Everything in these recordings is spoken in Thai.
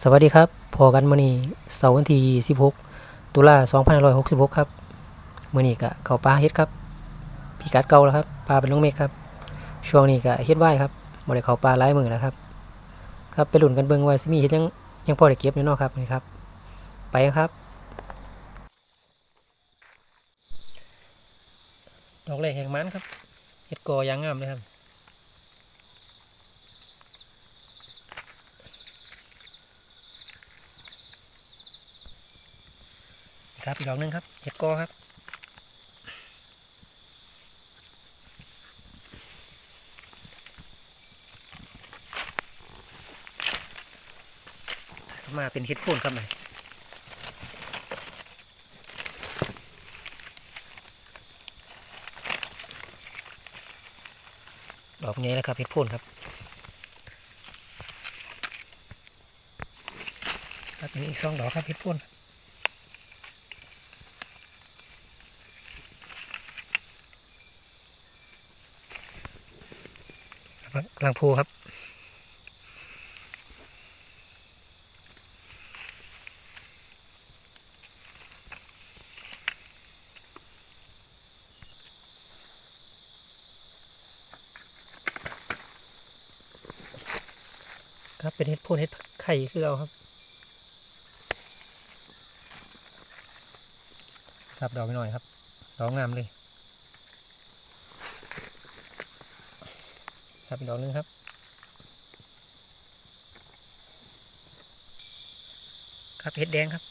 สวัสดีครับ พอกันมื้อนี้เสาร์วันที่16 ตุลา2566 ครับมื้อนี้ก็เข้าป่าเฮ็ดครับพิกัดเก่าแล้วครับป่าเป็นลงเมฆครับ ช่วงนี้ก็เฮ็ดไว้ครับบ่ได้เข้าป่าหลายมื้อแล้วครับ ครับไปหลุ้นกันเบิ่งว่าสิมีเฮ็ดยังยังพอได้เก็บอยู่เนาะครับนี่ครับ ไปครับ ดอกแรกแห่งมันครับเฮ็ดกอยางงามเลยครับ ครับอีกดอกหนึงครับเห็ดกอครับมาเป็นเห็ดโคนครับไหนดอกนี้แล้วครับเห็ดโคนครับครับมีอีกสองดอกครับเห็ดโคน กำลังพูครับ ครับเป็นเห็ดโพนเห็ดไข่คือเราครับ ครับดอกไปหน่อยครับดอกงามเลย ครับอีกดอกหนึงครับ ครับเห็ดแดงครับ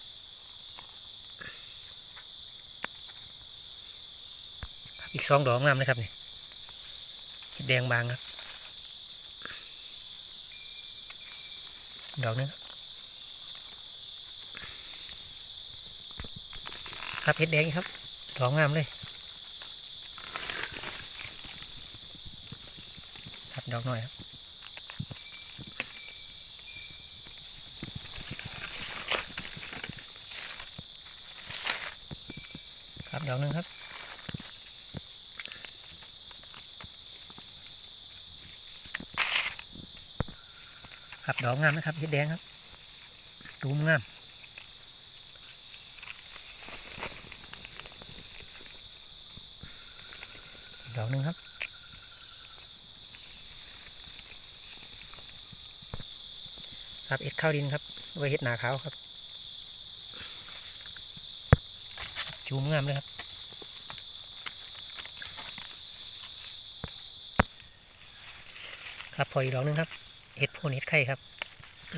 ครับอีกสองดอกงามเลยครับนี่เห็ดแดงบางครับดอกหนึงครับครับเห็ดแดงครับดอกงามเลย ครับ ดอกหน่อยครับครับดอกหนึงครับครับดอกงามนะครับเห็ดแดงครับตูมงามดอกหนึ่งครับ ครับเอ็ดข้าวดินครับไว้เฮ็ดหนาขาวครับ จูมงามเลยครับครับพออีกดอกหนึงครับเห็ดโพนเห็ดไข่ครับ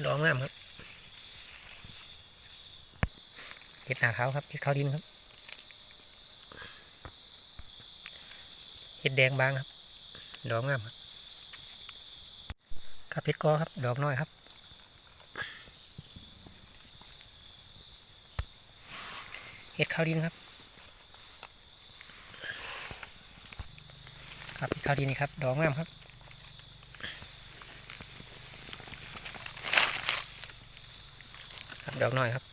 ดอกงามครับเห็ดหนาขาวครับเห็ดข้าวดินครับเห็ดแดงบางครับ ดอกงามครับครับเห็ดกอครับ ดอกน้อยครับ เห็ดข้าวดินครับ ครับเห็ดข้าวดินนี่ครับ ดอกงามครับครับดอกน้อยครับ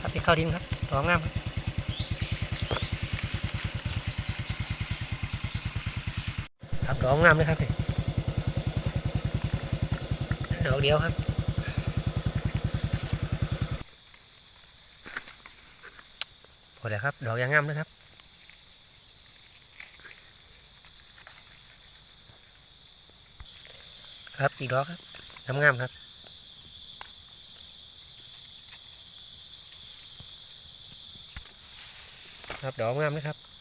ครับเห็ดข้าวดินครับ ดอกงามครับครับดอกงามเลยครับนี่ดอกเดียวครับ ดแล้วครับ ดอกยางงามนะครับครับอีกดอกครับงามงามๆครับครับดอกงามนะครับ